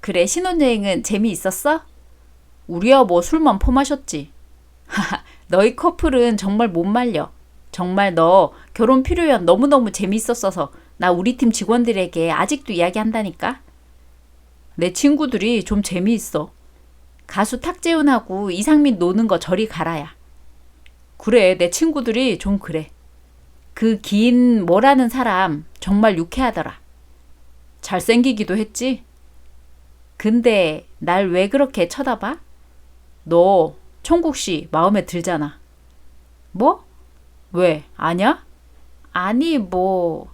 그래, 신혼여행은 재미있었어? 우리야 뭐 술만 퍼마셨지. 하하, 너희 커플은 정말 못 말려. 정말 너 결혼 필요연 너무너무 재미있었어서 나 우리 팀 직원들에게 아직도 이야기한다니까. 내 친구들이 좀 재미있어. 가수 탁재훈하고 이상민 노는 거 저리 가라야. 그래, 내 친구들이 좀 그래. 그 긴 뭐라는 사람 정말 유쾌하더라. 잘생기기도 했지? 근데 날 왜 그렇게 쳐다봐? 너 청국 씨 마음에 들잖아. 뭐? 왜? 아냐? 아니, 뭐.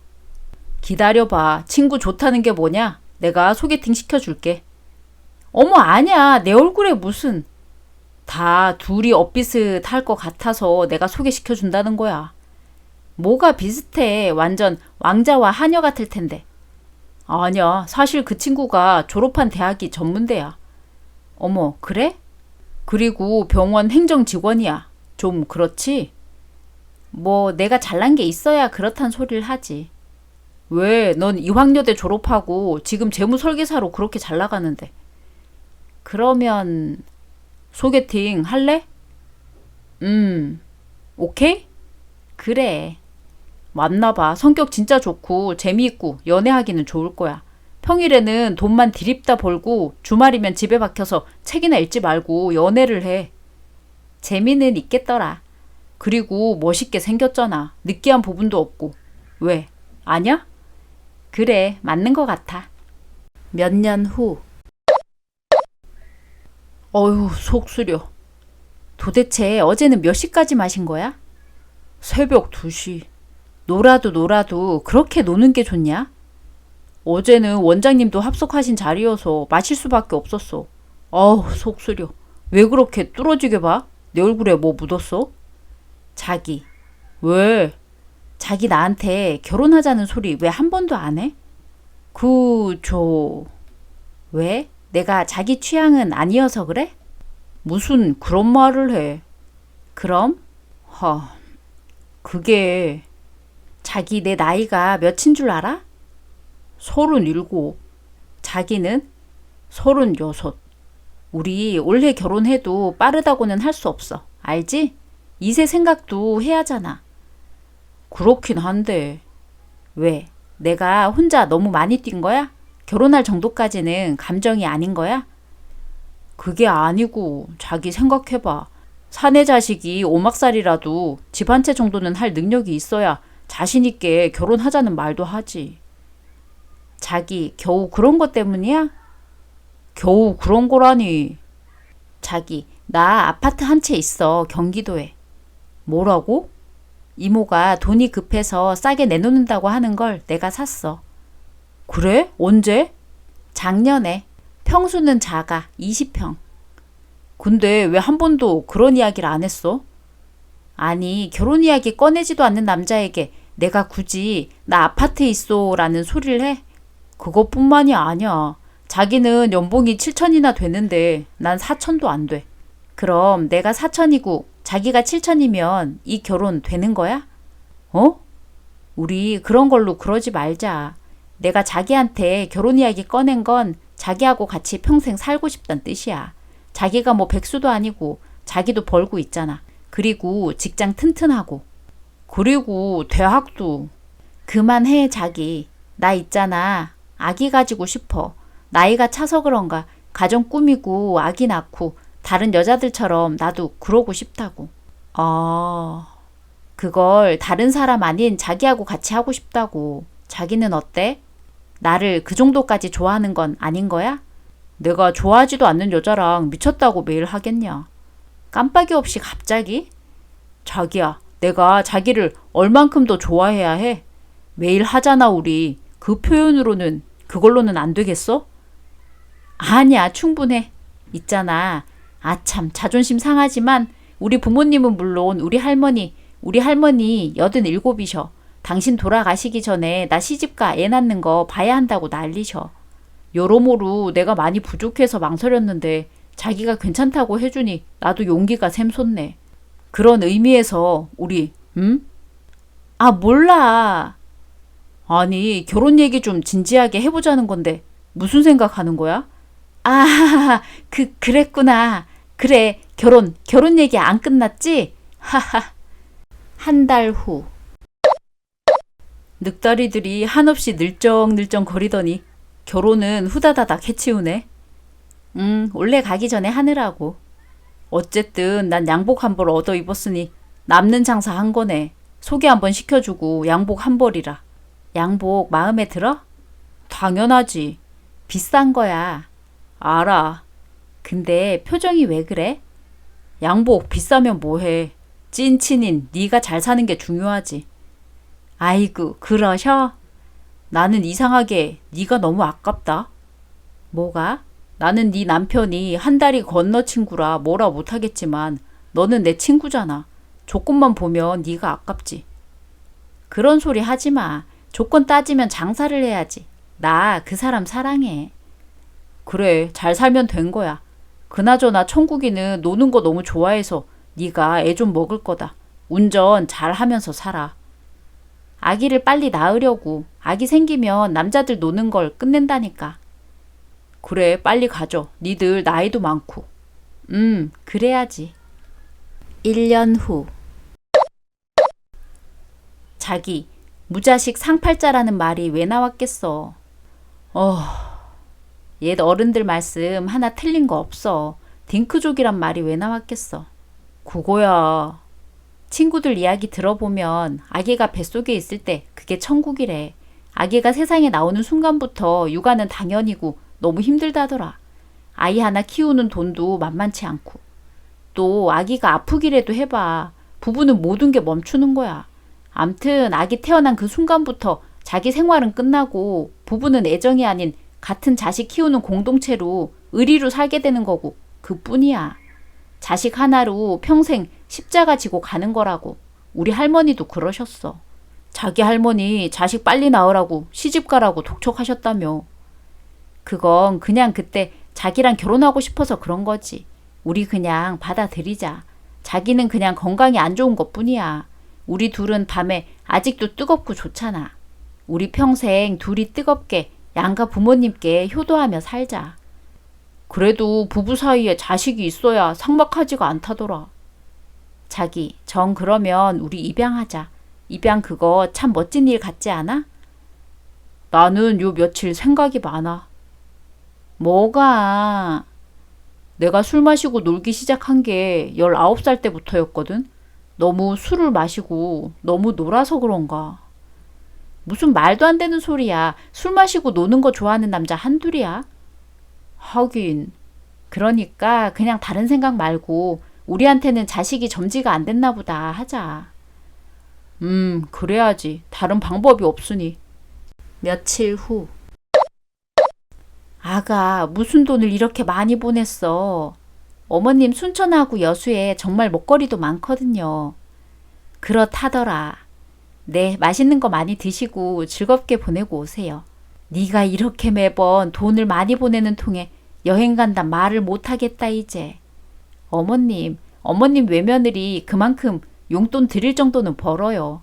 기다려봐. 친구 좋다는 게 뭐냐? 내가 소개팅 시켜줄게. 어머, 아니야. 내 얼굴에 무슨. 다 둘이 엇비슷할 것 같아서 내가 소개시켜준다는 거야. 뭐가 비슷해. 완전 왕자와 하녀 같을 텐데. 아니야. 사실 그 친구가 졸업한 대학이 전문대야. 어머, 그래? 그리고 병원 행정 직원이야. 좀 그렇지? 뭐 내가 잘난 게 있어야 그렇단 소리를 하지. 왜? 넌 이황여대 졸업하고 지금 재무 설계사로 그렇게 잘 나가는데. 그러면 소개팅 할래? 음. 오케이? 그래. 맞나봐. 성격 진짜 좋고 재미있고 연애하기는 좋을 거야. 평일에는 돈만 디립다 벌고 주말이면 집에 박혀서 책이나 읽지 말고 연애를 해. 재미는 있겠더라. 그리고 멋있게 생겼잖아. 느끼한 부분도 없고. 왜? 아냐? 그래, 맞는 것 같아. 몇 년 후. 어휴, 속 쓰려. 도대체 어제는 몇 시까지 마신 거야? 새벽 2시. 놀아도 놀아도 그렇게 노는 게 좋냐? 어제는 원장님도 합석하신 자리여서 마실 수밖에 없었어. 어우, 속 쓰려. 왜 그렇게 뚫어지게 봐? 내 얼굴에 뭐 묻었어? 자기. 왜? 자기 나한테 결혼하자는 소리 왜 한 번도 안 해? 그, 저, 왜? 내가 자기 취향은 아니어서 그래? 무슨 그런 말을 해. 그럼? 허, 그게, 자기 내 나이가 몇인 줄 알아? 서른 일곱. 자기는? 서른 여섯. 우리 올해 결혼해도 빠르다고는 할 수 없어. 알지? 이세 생각도 해야잖아. 그렇긴 한데. 왜? 내가 혼자 너무 많이 뛴 거야? 결혼할 정도까지는 감정이 아닌 거야? 그게 아니고, 자기 생각해봐. 사내 자식이 오막살이라도 집 한 채 정도는 할 능력이 있어야 자신있게 결혼하자는 말도 하지. 자기, 겨우 그런 것 때문이야? 겨우 그런 거라니. 자기, 나 아파트 한 채 있어, 경기도에. 뭐라고? 이모가 돈이 급해서 싸게 내놓는다고 하는 걸 내가 샀어. 그래? 언제? 작년에. 평수는 작아. 20평. 근데 왜 한 번도 그런 이야기를 안 했어? 아니, 결혼 이야기 꺼내지도 않는 남자에게 내가 굳이 나 아파트에 있어 라는 소리를 해? 그것뿐만이 아니야. 자기는 연봉이 7천이나 되는데 난 4천도 안 돼. 그럼 내가 4천이고 자기가 7천이면 이 결혼 되는 거야? 어? 우리 그런 걸로 그러지 말자. 내가 자기한테 결혼 이야기 꺼낸 건 자기하고 같이 평생 살고 싶단 뜻이야. 자기가 뭐 백수도 아니고 자기도 벌고 있잖아. 그리고 직장 튼튼하고. 그리고 대학도. 그만해, 자기. 나 있잖아. 아기 가지고 싶어. 나이가 차서 그런가 가정 꾸미고 아기 낳고 다른 여자들처럼 나도 그러고 싶다고. 아, 그걸 다른 사람 아닌 자기하고 같이 하고 싶다고. 자기는 어때? 나를 그 정도까지 좋아하는 건 아닌 거야? 내가 좋아하지도 않는 여자랑 미쳤다고 매일 하겠냐? 깜빡이 없이 갑자기? 자기야, 내가 자기를 얼만큼 더 좋아해야 해? 매일 하잖아, 우리. 그 표현으로는, 그걸로는 안 되겠어? 아니야, 충분해. 있잖아. 아참, 자존심 상하지만 우리 부모님은 물론 우리 할머니, 우리 할머니 여든 일곱이셔. 당신 돌아가시기 전에 나 시집가 애 낳는 거 봐야 한다고 난리셔. 여러모로 내가 많이 부족해서 망설였는데 자기가 괜찮다고 해주니 나도 용기가 샘솟네. 그런 의미에서 우리, 응? 아, 몰라. 아니, 결혼 얘기 좀 진지하게 해보자는 건데 무슨 생각하는 거야? 아, 그, 그랬구나. 그래, 결혼, 결혼 얘기 안 끝났지? 하하. 한 달 후. 늑다리들이 한없이 늘쩡늘쩡 거리더니 결혼은 후다다닥 해치우네. 음, 원래 가기 전에 하느라고. 어쨌든 난 양복 한 벌 얻어 입었으니 남는 장사 한 거네. 소개 한 번 시켜주고 양복 한 벌이라. 양복 마음에 들어? 당연하지. 비싼 거야. 알아. 근데 표정이 왜 그래? 양복 비싸면 뭐해. 찐친인 네가 잘 사는 게 중요하지. 아이고, 그러셔? 나는 이상하게 네가 너무 아깝다. 뭐가? 나는 네 남편이 한 달이 건너 친구라 뭐라 못하겠지만 너는 내 친구잖아. 조건만 보면 네가 아깝지. 그런 소리 하지 마. 조건 따지면 장사를 해야지. 나 그 사람 사랑해. 그래, 잘 살면 된 거야. 그나저나 천국이는 노는 거 너무 좋아해서 네가 애 좀 먹을 거다. 운전 잘 하면서 살아. 아기를 빨리 낳으려고. 아기 생기면 남자들 노는 걸 끝낸다니까. 그래, 빨리 가져. 니들 나이도 많고. 음, 그래야지. 1년 후. 자기, 무자식 상팔자라는 말이 왜 나왔겠어. 어, 옛 어른들 말씀 하나 틀린 거 없어. 딩크족이란 말이 왜 나왔겠어. 그거야. 친구들 이야기 들어보면 아기가 뱃속에 있을 때 그게 천국이래. 아기가 세상에 나오는 순간부터 육아는 당연이고 너무 힘들다더라. 아이 하나 키우는 돈도 만만치 않고. 또 아기가 아프기라도 해봐. 부부는 모든 게 멈추는 거야. 암튼 아기 태어난 그 순간부터 자기 생활은 끝나고 부부는 애정이 아닌 같은 자식 키우는 공동체로 의리로 살게 되는 거고 그뿐이야. 자식 하나로 평생 십자가 지고 가는 거라고. 우리 할머니도 그러셨어. 자기 할머니 자식 빨리 낳으라고 시집 가라고 독촉하셨다며. 그건 그냥 그때 자기랑 결혼하고 싶어서 그런 거지. 우리 그냥 받아들이자. 자기는 그냥 건강이 안 좋은 것 뿐이야. 우리 둘은 밤에 아직도 뜨겁고 좋잖아. 우리 평생 둘이 뜨겁게 양가 부모님께 효도하며 살자. 그래도 부부 사이에 자식이 있어야 삭막하지가 않다더라. 자기, 정 그러면 우리 입양하자. 입양 그거 참 멋진 일 같지 않아? 나는 요 며칠 생각이 많아. 뭐가? 내가 술 마시고 놀기 시작한 게 19살 때부터였거든. 너무 술을 마시고 너무 놀아서 그런가. 무슨 말도 안 되는 소리야. 술 마시고 노는 거 좋아하는 남자 한둘이야. 하긴. 그러니까 그냥 다른 생각 말고 우리한테는 자식이 점지가 안 됐나 보다 하자. 음, 그래야지. 다른 방법이 없으니. 며칠 후. 아가, 무슨 돈을 이렇게 많이 보냈어. 어머님 순천하고 여수에 정말 먹거리도 많거든요. 그렇다더라. 네, 맛있는 거 많이 드시고 즐겁게 보내고 오세요. 네가 이렇게 매번 돈을 많이 보내는 통에 여행 간다 말을 못 하겠다 이제. 어머님, 어머님 외며느리 그만큼 용돈 드릴 정도는 벌어요.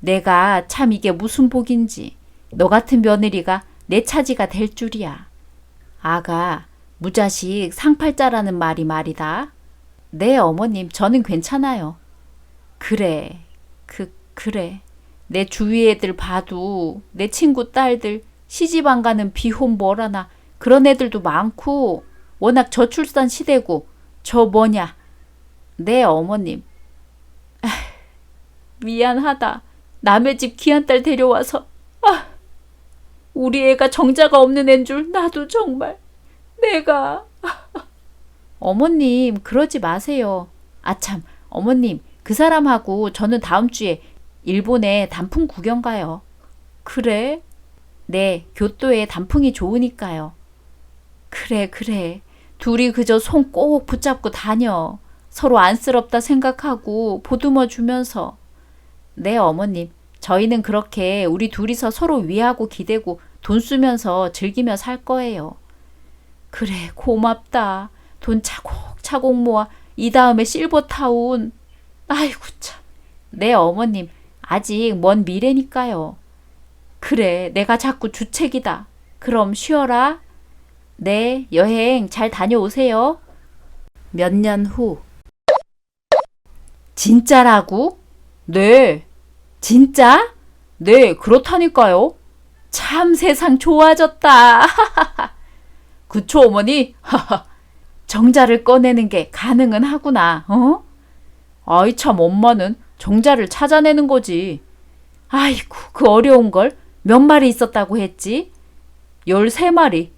내가 참 이게 무슨 복인지 너 같은 며느리가 내 차지가 될 줄이야. 아가, 무자식 상팔자라는 말이 말이다. 네, 어머님, 저는 괜찮아요. 그래, 그, 그래. 내 주위 애들 봐도 내 친구 딸들 시집 안 가는 비혼 뭐라나 그런 애들도 많고 워낙 저출산 시대고 저 뭐냐. 네, 어머님. 아, 미안하다. 남의 집 귀한 딸 데려와서 아, 우리 애가 정자가 없는 앤 줄 나도 정말 내가 어머님 그러지 마세요. 아참 어머님 그 사람하고 저는 다음 주에 일본에 단풍 구경 가요. 그래? 네, 교토에 단풍이 좋으니까요. 그래, 그래. 둘이 그저 손 꼭 붙잡고 다녀. 서로 안쓰럽다 생각하고 보듬어 주면서. 네, 어머님. 저희는 그렇게 우리 둘이서 서로 위하고 기대고 돈 쓰면서 즐기며 살 거예요. 그래, 고맙다. 돈 차곡차곡 모아 이 다음에 실버타운. 아이고 참. 네, 어머님. 아직 먼 미래니까요. 그래, 내가 자꾸 주책이다. 그럼 쉬어라. 네, 여행 잘 다녀오세요. 몇 년 후. 진짜라고? 네. 진짜? 네, 그렇다니까요. 참 세상 좋아졌다. 그쵸, 어머니? 정자를 꺼내는 게 가능은 하구나, 어? 아이, 참, 엄마는 정자를 찾아내는 거지. 아이고, 그 어려운 걸 몇 마리 있었다고 했지? 13마리.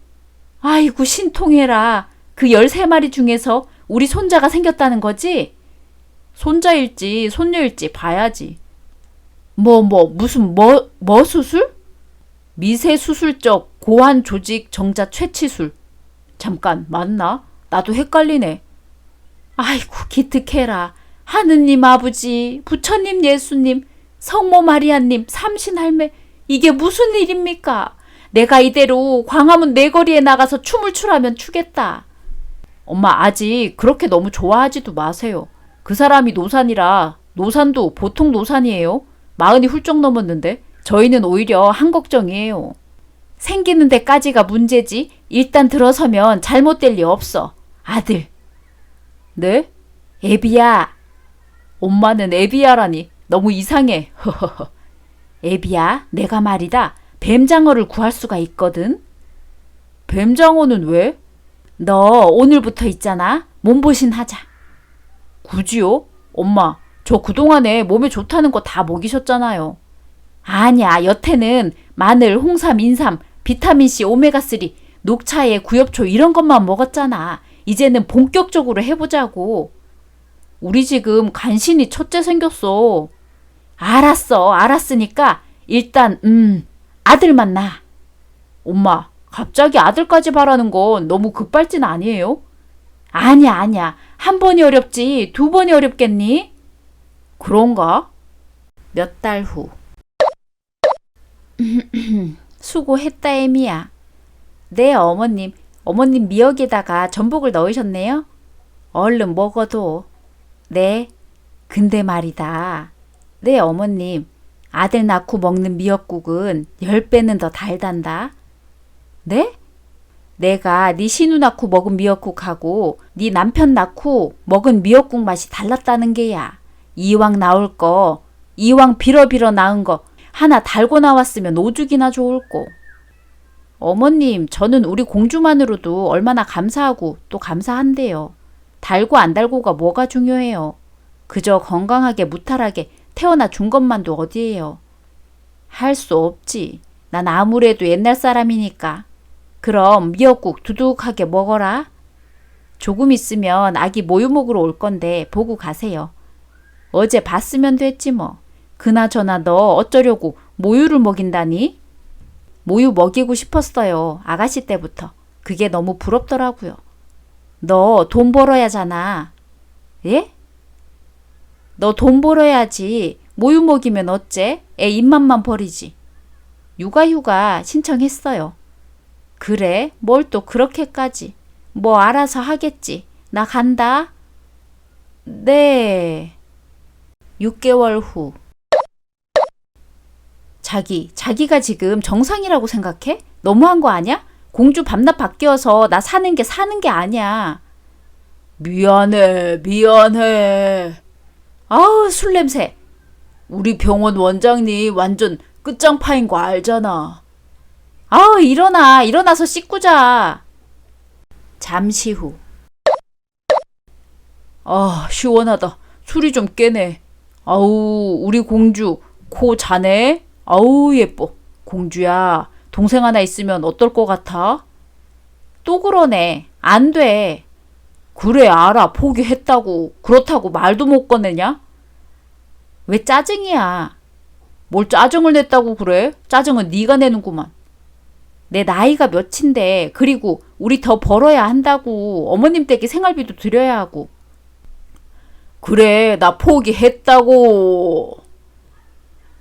아이고, 신통해라. 그 13마리 중에서 우리 손자가 생겼다는 거지? 손자일지, 손녀일지 봐야지. 뭐, 뭐, 무슨, 뭐, 뭐 수술? 미세수술적 고환 조직 정자 채취술. 잠깐, 맞나? 나도 헷갈리네. 아이고, 기특해라. 하느님 아버지, 부처님 예수님, 성모 마리아님, 삼신할매, 이게 무슨 일입니까? 내가 이대로 광화문 내거리에 나가서 춤을 추라면 추겠다. 엄마, 아직 그렇게 너무 좋아하지도 마세요. 그 사람이 노산이라, 노산도 보통 노산이에요. 마흔이 훌쩍 넘었는데, 저희는 오히려 한 걱정이에요. 생기는 데까지가 문제지, 일단 들어서면 잘못될 리 없어. 아들. 네? 애비야. 엄마는 애비야라니 너무 이상해. 애비야, 내가 말이다. 뱀장어를 구할 수가 있거든. 뱀장어는 왜? 너 오늘부터 있잖아. 몸보신 하자. 굳이요? 엄마, 저 그동안에 몸에 좋다는 거 다 먹이셨잖아요. 아니야, 여태는 마늘, 홍삼, 인삼, 비타민C, 오메가3, 녹차에 구엽초 이런 것만 먹었잖아. 이제는 본격적으로 해보자고. 우리 지금 간신히 첫째 생겼어. 알았어, 알았으니까 일단 음 아들만 낳아. 엄마, 갑자기 아들까지 바라는 건 너무 급발진 아니에요? 아니야, 아니야. 한 번이 어렵지 두 번이 어렵겠니? 그런가? 몇 달 후. 수고했다, 에미야. 네, 어머님. 어머님 미역에다가 전복을 넣으셨네요. 얼른 먹어도. 네. 근데 말이다. 네, 어머님. 아들 낳고 먹는 미역국은 10배는 더 달단다. 네? 내가 네 신우 낳고 먹은 미역국하고 네 남편 낳고 먹은 미역국 맛이 달랐다는 게야. 이왕 나올 거, 이왕 빌어빌어 낳은 거 하나 달고 나왔으면 오죽이나 좋을꼬. 어머님, 저는 우리 공주만으로도 얼마나 감사하고 또 감사한데요. 달고 안 달고가 뭐가 중요해요. 그저 건강하게 무탈하게 태어나 준 것만도 어디예요. 할 수 없지. 난 아무래도 옛날 사람이니까. 그럼 미역국 두둑하게 먹어라. 조금 있으면 아기 모유 먹으러 올 건데 보고 가세요. 어제 봤으면 됐지 뭐. 그나저나 너 어쩌려고 모유를 먹인다니? 모유 먹이고 싶었어요. 아가씨 때부터. 그게 너무 부럽더라고요. 너 돈 벌어야잖아. 예? 너 돈 벌어야지. 모유 먹이면 어째? 애 입맛만 버리지. 육아휴가 신청했어요. 그래? 뭘 또 그렇게까지. 뭐 알아서 하겠지. 나 간다. 네. 6개월 후. 자기, 자기가 지금 정상이라고 생각해? 너무한 거 아니야? 공주 밤낮 바뀌어서 나 사는 게 사는 게 아니야. 미안해, 미안해. 아우, 술 냄새. 우리 병원 원장님 완전 끝장파인 거 알잖아. 아우, 일어나. 일어나서 씻고 자. 잠시 후. 아, 시원하다. 술이 좀 깨네. 아우, 우리 공주, 코 자네? 아우, 예뻐. 공주야, 동생 하나 있으면 어떨 것 같아? 또 그러네. 안 돼. 그래, 알아. 포기했다고. 그렇다고 말도 못 꺼내냐? 왜 짜증이야? 뭘 짜증을 냈다고 그래? 짜증은 네가 내는구만. 내 나이가 몇인데 그리고 우리 더 벌어야 한다고 어머님 댁에 생활비도 드려야 하고 그래 나 포기했다고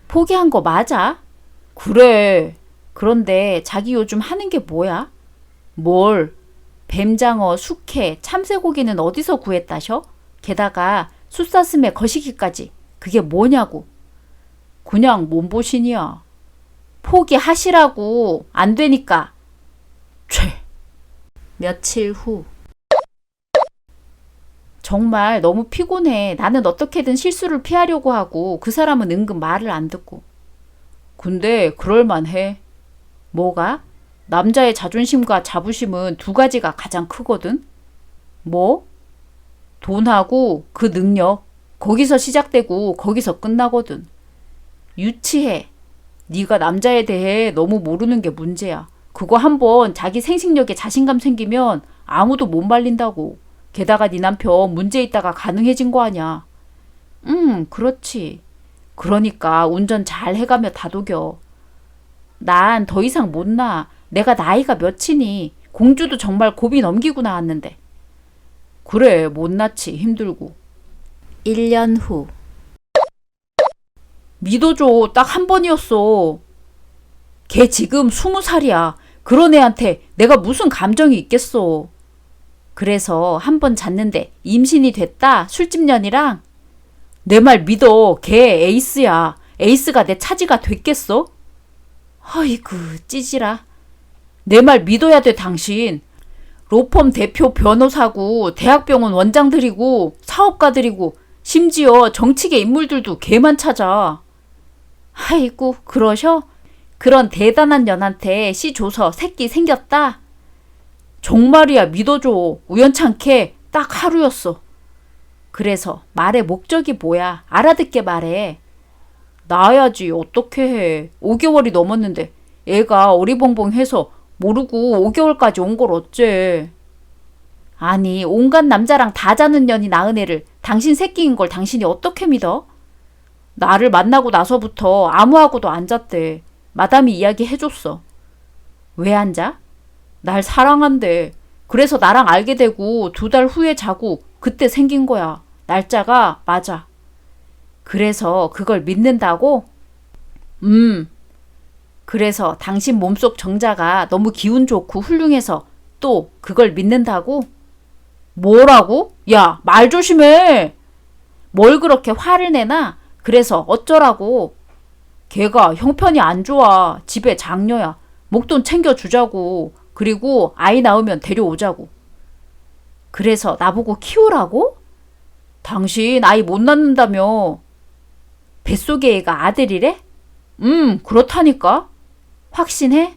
포기한 거 맞아? 그래 그런데 자기 요즘 하는 게 뭐야? 뭘 뱀장어, 숙회, 참새고기는 어디서 구했다셔? 게다가 숫사슴에 거시기까지 그게 뭐냐고 그냥 몸보신이야 포기하시라고 안 되니까. 최. 며칠 후. 정말 너무 피곤해. 나는 어떻게든 실수를 피하려고 하고 그 사람은 은근 말을 안 듣고. 근데 그럴만해. 뭐가? 남자의 자존심과 자부심은 두 가지가 가장 크거든. 뭐? 돈하고 그 능력. 거기서 시작되고 거기서 끝나거든. 유치해. 네가 남자에 대해 너무 모르는 게 문제야. 그거 한번 자기 생식력에 자신감 생기면 아무도 못 말린다고. 게다가 네 남편 문제 있다가 가능해진 거 아냐. 음, 그렇지. 그러니까 운전 잘 해가며 다독여. 난 더 이상 못 나. 내가 나이가 몇이니. 공주도 정말 고비 넘기고 나왔는데. 그래, 못 낳지. 힘들고. 1년 후. 믿어줘. 딱 한 번이었어. 걔 지금 스무 살이야. 그런 애한테 내가 무슨 감정이 있겠어. 그래서 한 번 잤는데 임신이 됐다. 술집년이랑. 내 말 믿어. 걔 에이스야. 에이스가 내 차지가 됐겠어? 아이고, 찌질아. 내 말 믿어야 돼, 당신. 로펌 대표 변호사고, 대학병원 원장들이고, 사업가들이고, 심지어 정치계 인물들도 걔만 찾아. 아이고, 그러셔? 그런 대단한 년한테 시 줘서 새끼 생겼다? 정말이야, 믿어줘. 우연찮게 딱 하루였어. 그래서 말의 목적이 뭐야? 알아듣게 말해. 나야지, 어떻게 해. 5개월이 넘었는데 애가 어리벙벙해서 모르고 5개월까지 온 걸 어째. 아니, 온갖 남자랑 다 자는 년이 낳은 애를 당신 새끼인 걸 당신이 어떻게 믿어? 나를 만나고 나서부터 아무하고도 안 잤대. 마담이 이야기해줬어. 왜 안 자? 날 사랑한대. 그래서 나랑 알게 되고 두 달 후에 자고 그때 생긴 거야. 날짜가 맞아. 그래서 그걸 믿는다고? 음. 그래서 당신 몸속 정자가 너무 기운 좋고 훌륭해서 또 그걸 믿는다고? 뭐라고? 야, 말 조심해! 뭘 그렇게 화를 내나? 그래서 어쩌라고? 걔가 형편이 안 좋아. 집에 장녀야. 목돈 챙겨주자고. 그리고 아이 낳으면 데려오자고. 그래서 나보고 키우라고? 당신 아이 못 낳는다며. 뱃속에 애가 아들이래? 음, 그렇다니까. 확신해?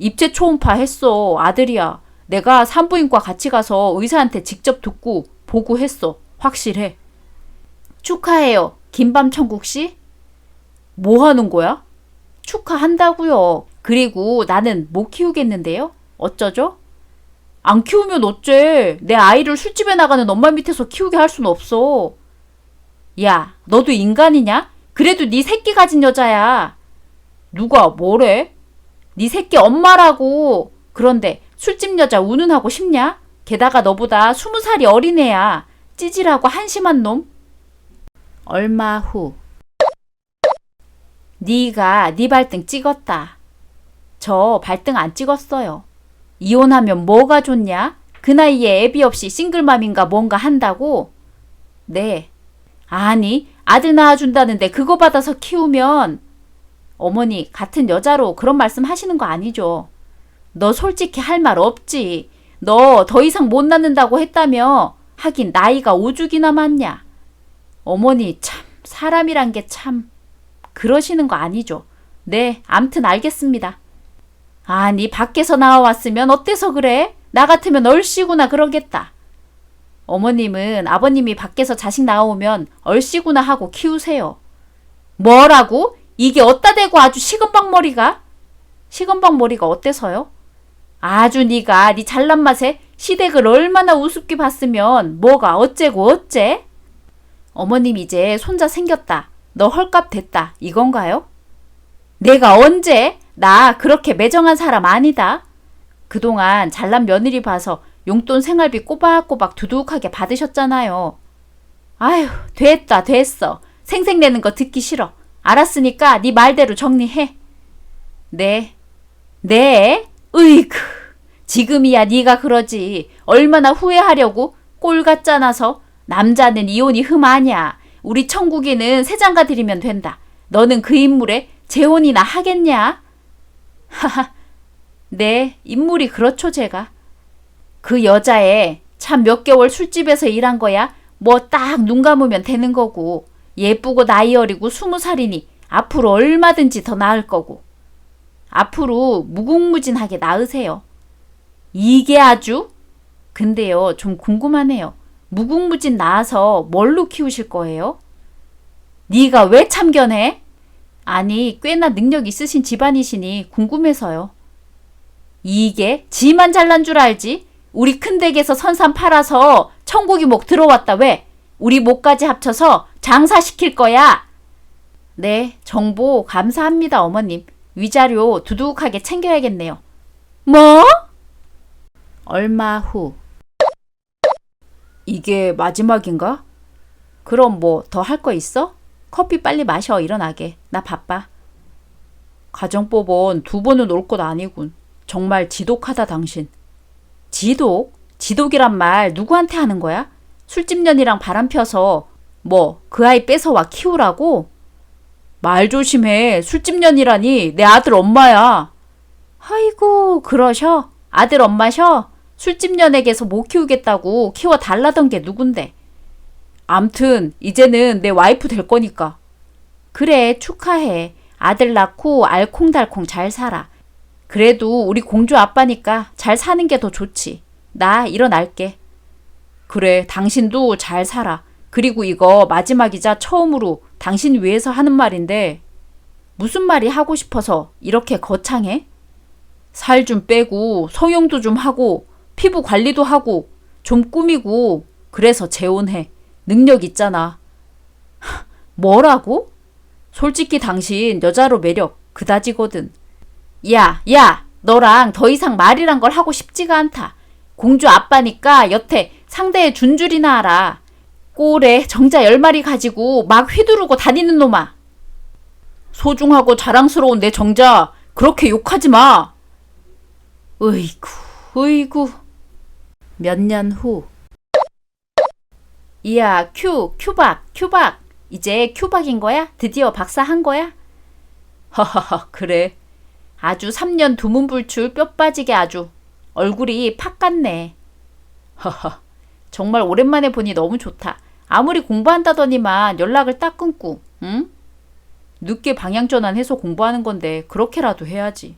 입체 초음파 했어. 아들이야. 내가 산부인과 같이 가서 의사한테 직접 듣고 보고 했어. 확실해. 축하해요. 김밤 천국 씨. 뭐 하는 거야? 축하한다고요. 그리고 나는 못 키우겠는데요. 어쩌죠? 안 키우면 어째? 내 아이를 술집에 나가는 엄마 밑에서 키우게 할 순 없어. 야, 너도 인간이냐? 그래도 네 새끼 가진 여자야. 누가 뭐래? 네 새끼 엄마라고. 그런데 술집 여자 운운하고 싶냐? 게다가 너보다 스무 살이 어린애야. 찌질하고 한심한 놈. 얼마 후. 네가 네 발등 찍었다. 저 발등 안 찍었어요. 이혼하면 뭐가 좋냐? 그 나이에 애비 없이 싱글맘인가 뭔가 한다고? 네. 아니, 아들 낳아준다는데 그거 받아서 키우면 어머니 같은 여자로 그런 말씀 하시는 거 아니죠? 너 솔직히 할 말 없지. 너 더 이상 못 낳는다고 했다며. 하긴 나이가 오죽이나 많냐. 어머니 참 사람이란 게 참 그러시는 거 아니죠. 네, 암튼 알겠습니다. 아니 밖에서 나와왔으면 어때서 그래? 나 같으면 얼씨구나 그러겠다. 어머님은 아버님이 밖에서 자식 나오면 얼씨구나 하고 키우세요. 뭐라고? 이게 어따 대고 아주 시금방 머리가? 시금방 머리가 어때서요? 아주 네가 네 잘난 맛에 시댁을 얼마나 우습게 봤으면 뭐가 어째고 어째? 어머님 이제 손자 생겼다. 너 헐값 됐다. 이건가요? 내가 언제? 나 그렇게 매정한 사람 아니다. 그동안 잘난 며느리 봐서 용돈 생활비 꼬박꼬박 두둑하게 받으셨잖아요. 아휴, 됐다, 됐어. 생색내는 거 듣기 싫어. 알았으니까 네 말대로 정리해. 네. 네? 으이그. 지금이야 네가 그러지. 얼마나 후회하려고? 꼴 같잖아서. 남자는 이혼이 흠 아냐. 우리 천국에는 세 장가 드리면 된다. 너는 그 인물에 재혼이나 하겠냐? 하하. 네, 인물이 그렇죠, 제가. 그 여자애 참 몇 개월 술집에서 일한 거야? 뭐 딱 눈 감으면 되는 거고 예쁘고 나이 어리고 스무 살이니 앞으로 얼마든지 더 나을 거고 앞으로 무궁무진하게 나으세요. 이게 아주? 근데요 좀 궁금하네요. 무궁무진 나아서 뭘로 키우실 거예요? 네가 왜 참견해? 아니 꽤나 능력 있으신 집안이시니 궁금해서요. 이게 지만 잘난 줄 알지? 우리 큰 댁에서 선산 팔아서 천국이 목 들어왔다 왜? 우리 목까지 합쳐서 장사시킬 거야. 네, 정보 감사합니다, 어머님. 위자료 두둑하게 챙겨야겠네요. 뭐? 얼마 후. 이게 마지막인가? 그럼 뭐 더 할 거 있어? 커피 빨리 마셔 일어나게. 나 바빠. 가정법원 두 번은 올 것 아니군. 정말 지독하다 당신. 지독? 지독이란 말 누구한테 하는 거야? 술집년이랑 바람 펴서 뭐 그 아이 뺏어와 키우라고? 말 조심해. 술집년이라니 내 아들 엄마야. 아이고 그러셔? 아들 엄마셔? 술집년에게서 못 키우겠다고 키워 달라던 게 누군데? 암튼 이제는 내 와이프 될 거니까. 그래 축하해. 아들 낳고 알콩달콩 잘 살아. 그래도 우리 공주 아빠니까 잘 사는 게 더 좋지. 나 일어날게. 그래, 당신도 잘 살아. 그리고 이거 마지막이자 처음으로 당신 위해서 하는 말인데, 무슨 말이 하고 싶어서 이렇게 거창해? 살 좀 빼고, 성형도 좀 하고, 피부 관리도 하고, 좀 꾸미고, 그래서 재혼해. 능력 있잖아. 뭐라고? 솔직히 당신 여자로 매력 그다지거든. 야, 야, 너랑 더 이상 말이란 걸 하고 싶지가 않다. 공주 아빠니까 여태 상대의 준줄이나 알아. 꼴에 정자 열 마리 가지고 막 휘두르고 다니는 놈아. 소중하고 자랑스러운 내 정자 그렇게 욕하지 마. 으이구, 으이구. 몇 년 후. 이야, 큐, 큐박, 큐박. 이제 큐박인 거야? 드디어 박사 한 거야? 허허허, 그래. 아주 3년 두문불출 뼈 빠지게 아주 얼굴이 팍 같네. 허허, 정말 오랜만에 보니 너무 좋다. 아무리 공부한다더니만 연락을 딱 끊고, 응? 늦게 방향 전환 해서 공부하는 건데 그렇게라도 해야지.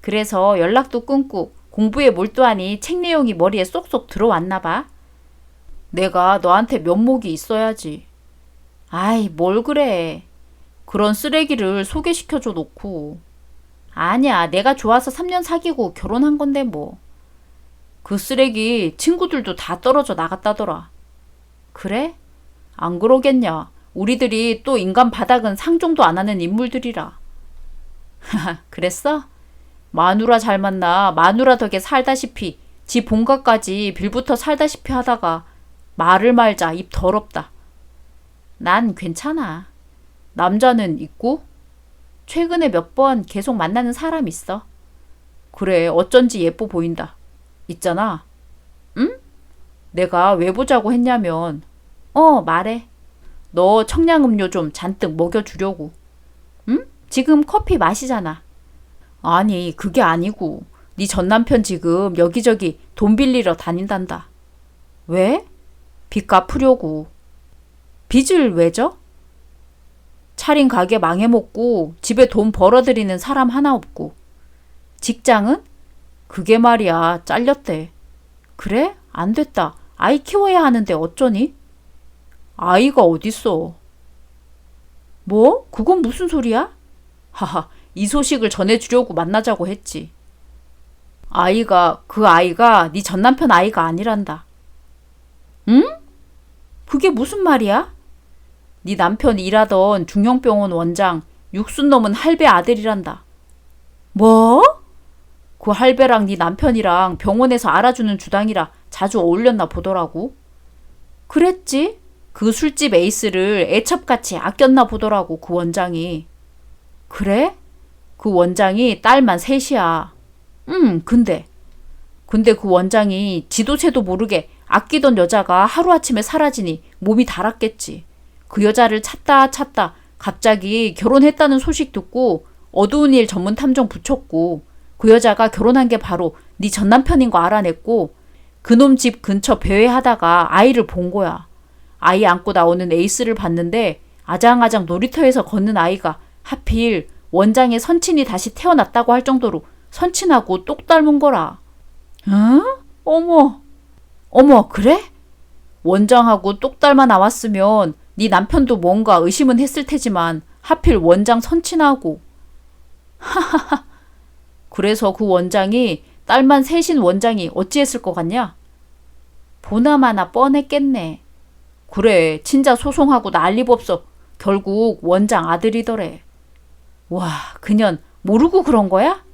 그래서 연락도 끊고 공부에 몰두하니 책 내용이 머리에 쏙쏙 들어왔나 봐. 내가 너한테 면목이 있어야지. 아이, 뭘 그래. 그런 쓰레기를 소개시켜줘 놓고. 아니야, 내가 좋아서 3년 사귀고 결혼한 건데 뭐. 그 쓰레기 친구들도 다 떨어져 나갔다더라. 그래? 안 그러겠냐. 우리들이 또 인간 바닥은 상종도 안 하는 인물들이라. 하하, 그랬어? 마누라 잘 만나 마누라 덕에 살다시피 지 본가까지 빌부터 살다시피 하다가 말을 말자 입 더럽다. 난 괜찮아. 남자는 있고 최근에 몇 번 계속 만나는 사람 있어. 그래, 어쩐지 예뻐 보인다. 있잖아. 응? 내가 왜 보자고 했냐면, 어, 말해. 너 청량음료 좀 잔뜩 먹여주려고. 응? 지금 커피 마시잖아. 아니, 그게 아니고, 네 전남편 지금 여기저기 돈 빌리러 다닌단다. 왜? 빚 갚으려고. 빚을 왜 져? 차린 가게 망해먹고 집에 돈 벌어들이는 사람 하나 없고 직장은? 그게 말이야 잘렸대. 그래? 안 됐다. 아이 키워야 하는데 어쩌니? 아이가 어딨어? 뭐? 그건 무슨 소리야? 하하, 이 소식을 전해주려고 만나자고 했지. 아이가, 그 아이가 네 전남편 아이가 아니란다. 응? 그게 무슨 말이야? 네 남편 일하던 중형병원 원장 육순 넘은 할배 아들이란다. 뭐? 그 할배랑 네 남편이랑 병원에서 알아주는 주당이라 자주 어울렸나 보더라고. 그랬지? 그 술집 에이스를 애첩같이 아꼈나 보더라고 그 원장이. 그래? 그 원장이 딸만 셋이야. 응, 근데. 근데 그 원장이 지도새도 모르게 아끼던 여자가 하루아침에 사라지니 몸이 달았겠지. 그 여자를 찾다 찾다 갑자기 결혼했다는 소식 듣고 어두운 일 전문 탐정 붙였고 그 여자가 결혼한 게 바로 네 전남편인 거 알아냈고 그놈 집 근처 배회하다가 아이를 본 거야. 아이 안고 나오는 에이스를 봤는데 아장아장 놀이터에서 걷는 아이가 하필 원장의 선친이 다시 태어났다고 할 정도로 선친하고 똑 닮은 거라. 응? 어머. 어머, 그래? 원장하고 똑 닮아 나왔으면 네 남편도 뭔가 의심은 했을 테지만 하필 원장 선친하고. 하하하. 그래서 그 원장이 딸만 셋인 원장이 어찌했을 것 같냐? 보나마나 뻔했겠네. 그래, 진짜 소송하고 난리법석 결국 원장 아들이더래. 와, 그년 모르고 그런 거야?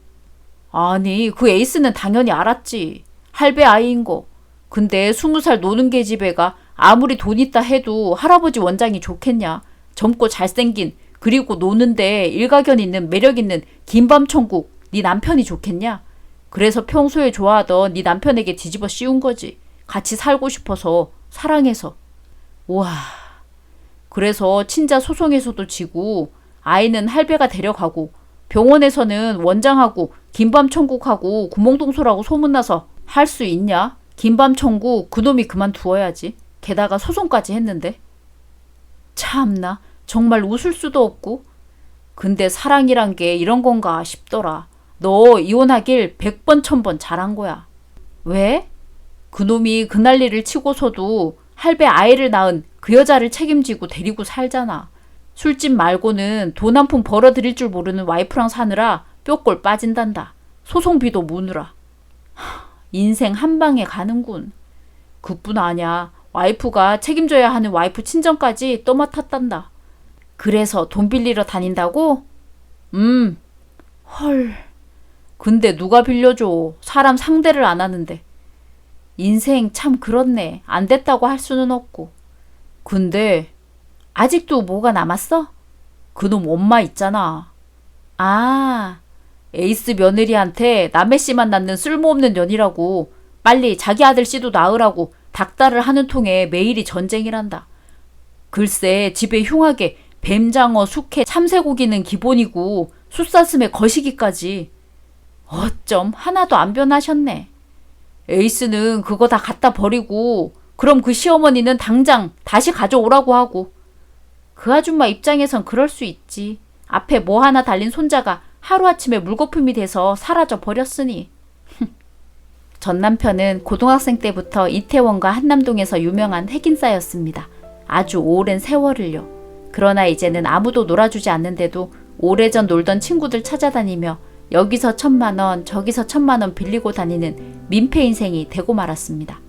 아니, 그 에이스는 당연히 알았지. 할배 아이인 거. 근데 스무 살 노는 계집애가 아무리 돈 있다 해도 할아버지 원장이 좋겠냐. 젊고 잘생긴 그리고 노는데 일가견 있는 매력 있는 김밤 천국 네 남편이 좋겠냐? 그래서 평소에 좋아하던 네 남편에게 뒤집어 씌운 거지. 같이 살고 싶어서 사랑해서. 와. 그래서 친자 소송에서도 지고 아이는 할배가 데려가고 병원에서는 원장하고 김밤 천국하고 구멍동소라고 소문나서 할 수 있냐? 김밤 천국 그놈이 그만두어야지. 게다가 소송까지 했는데. 참나 정말 웃을 수도 없고. 근데 사랑이란 게 이런 건가 싶더라. 너 이혼하길 백번 천번 잘한 거야. 왜? 그놈이 그 난리를 치고서도 할배 아이를 낳은 그 여자를 책임지고 데리고 살잖아. 술집 말고는 돈 한 푼 벌어들일 줄 모르는 와이프랑 사느라 뼈골 빠진단다. 소송비도 무느라. 하, 인생 한 방에 가는군. 그뿐 아냐. 와이프가 책임져야 하는 와이프 친정까지 떠맡았단다. 그래서 돈 빌리러 다닌다고? 음. 헐. 근데 누가 빌려줘. 사람 상대를 안 하는데. 인생 참 그렇네. 안 됐다고 할 수는 없고. 근데 아직도 뭐가 남았어? 그놈 엄마 있잖아. 아, 에이스 며느리한테 남의 씨만 낳는 쓸모없는 년이라고 빨리 자기 아들 씨도 낳으라고 닥달을 하는 통에 매일이 전쟁이란다. 글쎄 집에 흉하게 뱀장어, 숙회, 참새고기는 기본이고 숫사슴에 거시기까지. 어쩜 하나도 안 변하셨네. 에이스는 그거 다 갖다 버리고 그럼 그 시어머니는 당장 다시 가져오라고 하고 그 아줌마 입장에선 그럴 수 있지. 앞에 뭐 하나 달린 손자가 하루아침에 물거품이 돼서 사라져 버렸으니. 전 남편은 고등학생 때부터 이태원과 한남동에서 유명한 핵인싸였습니다. 아주 오랜 세월을요. 그러나 이제는 아무도 놀아주지 않는데도 오래전 놀던 친구들 찾아다니며 여기서 천만 원, 저기서 천만 원 빌리고 다니는 민폐 인생이 되고 말았습니다.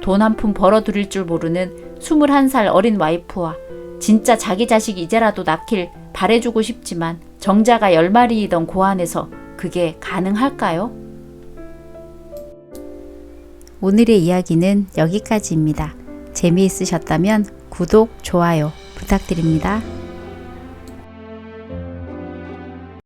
돈 한 푼 벌어들일 줄 모르는 21살 어린 와이프와 진짜 자기 자식 이제라도 낳길 바래주고 싶지만 정자가 열 마리이던 고안에서 그게 가능할까요? 오늘의 이야기는 여기까지입니다. 재미있으셨다면 구독, 좋아요 부탁드립니다.